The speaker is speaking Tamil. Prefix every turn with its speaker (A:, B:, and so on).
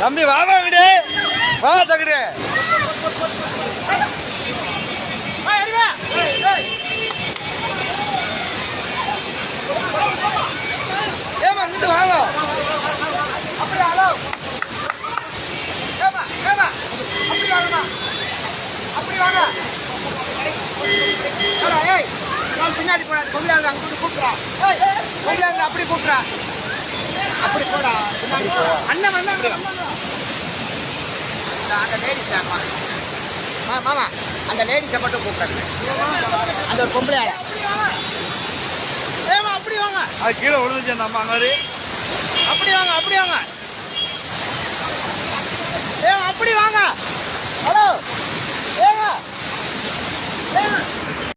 A: தம்பி வாங்க விடு. வா தகுடு ஏமா இங்கிட்டு வாங்க அப்படி ஹலோ ஏமா ஏமா அப்படி வாங்கம்மா அப்படி வாங்க ஏடா, ஏய் நான் பின்னாடி போறேன் கொண்டாந்து அங்க கூட்டு கூப்பிட்றா. கொண்டாந்து அப்படி கூப்பிட்றா. அப்படி போடா. அண்ணன் அண்ணன் அந்த லேடிஸ் அம்மா மா மாமா அந்த லேடிஸை மட்டும் கூப்பிடுங்க அந்த ஒரு பொம்பளை ஆளை. ஏமா அப்படி வாங்க.
B: அது கீழே விழுந்துச்சு அந்த அம்மா மாதிரி.
A: அப்படி வாங்க அப்படி வாங்க. ஏங்க அப்படி வாங்க. ஹலோ.